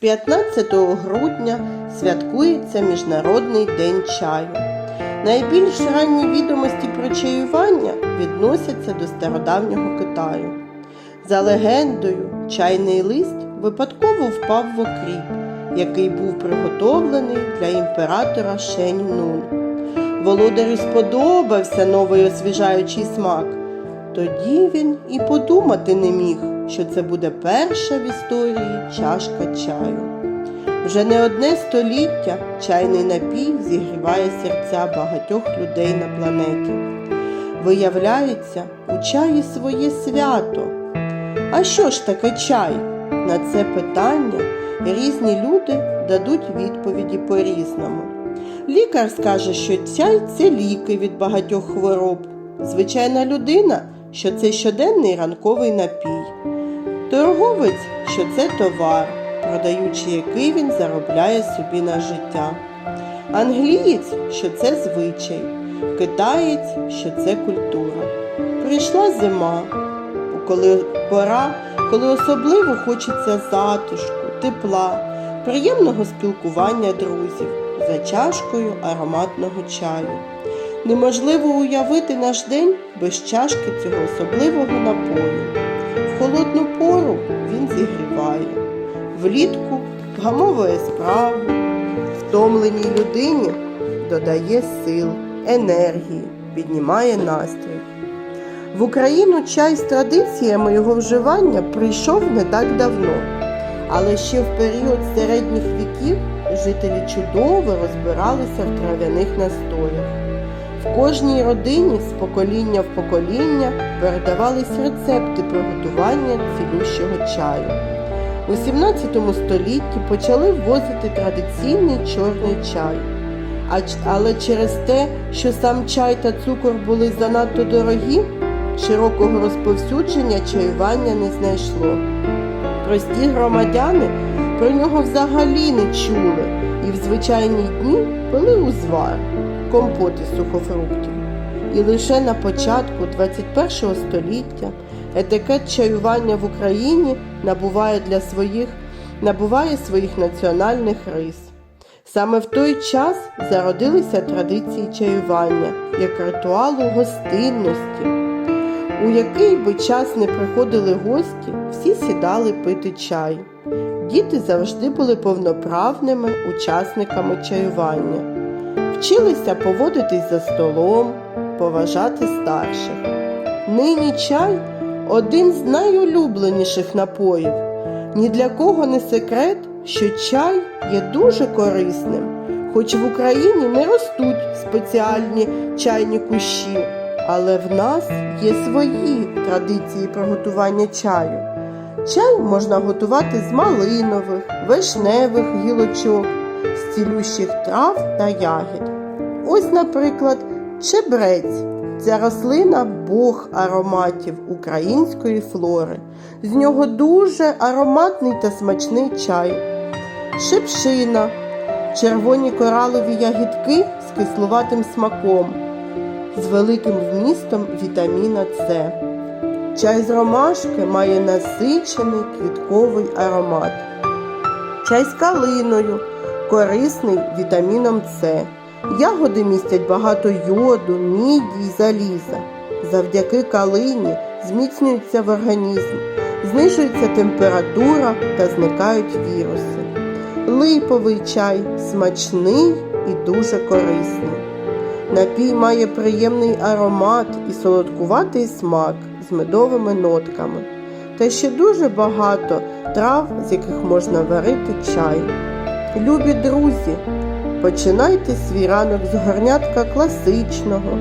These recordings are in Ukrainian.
15 грудня святкується Міжнародний день чаю. Найбільш ранні відомості про чаювання відносяться до стародавнього Китаю. За легендою, чайний лист випадково впав в окріп, який був приготовлений для імператора Шень Нун. Володарю сподобався новий освіжаючий смак. Тоді він і подумати не міг, що це буде перша в історії чашка чаю. Вже не одне століття чайний напій зігріває серця багатьох людей на планеті. Виявляється, у чаї своє свято. А що ж таке чай? На це питання різні люди дадуть відповіді по-різному. Лікар скаже, що чай це ліки від багатьох хвороб. Звичайна людина, що це щоденний ранковий напій. Торговець, що це товар, продаючи який він заробляє собі на життя. Англієць, що це звичай, китаєць, що це культура. Прийшла зима, коли пора, коли особливо хочеться затишку, тепла, приємного спілкування друзів за чашкою ароматного чаю. Неможливо уявити наш день без чашки цього особливого напою. В він зігріває, влітку вгамовує справу, втомленій людині додає сил, енергії, піднімає настрій. В Україну чай з традиціями його вживання прийшов не так давно, але ще в період середніх віків жителі чудово розбиралися в трав'яних настоях. В кожній родині з покоління в покоління передавались рецепти приготування цілющого чаю. У 17 столітті почали ввозити традиційний чорний чай. Але через те, що сам чай та цукор були занадто дорогі, широкого розповсюдження чаювання не знайшло. Прості громадяни про нього взагалі не чули і в звичайні дні пили узвар, компоти з сухофруктів. І лише на початку 21 століття етикет чаювання в Україні набуває для своїх набуває своїх національних рис. Саме в той час зародилися традиції чаювання як ритуалу гостинності, у який би час не приходили гості, всі сідали пити чай. Діти завжди були повноправними учасниками чаювання, вчилися поводитись за столом, поважати старших. Нині чай один з найулюбленіших напоїв. Ні для кого не секрет, що чай є дуже корисним, хоч в Україні не ростуть спеціальні чайні кущі, але в нас є свої традиції приготування чаю. Чай можна готувати з малинових, вишневих гілочок, цілющих трав та ягід. Ось, наприклад, чебрець. Ця рослина Бог ароматів української флори. З нього дуже ароматний та смачний чай. Шипшина, червоні коралові ягідки з кислуватим смаком, з великим вмістом вітаміна С. Чай з ромашки має насичений квітковий аромат. Чай з калиною корисний вітаміном С. Ягоди містять багато йоду, міді й заліза. Завдяки калині зміцнюється в організм, знижується температура та зникають віруси. Липовий чай смачний і дуже корисний. Напій має приємний аромат і солодкуватий смак з медовими нотками. Та ще дуже багато трав, з яких можна варити чай. Любі друзі, починайте свій ранок з горнятка класичного,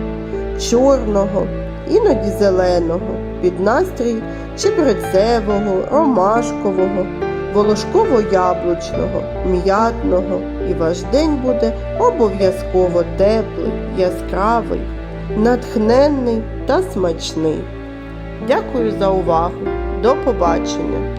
чорного, іноді зеленого, під настрій чебрецевого, ромашкового, волошково-яблучного, м'ятного, і ваш день буде обов'язково теплий, яскравий, натхненний та смачний. Дякую за увагу. До побачення!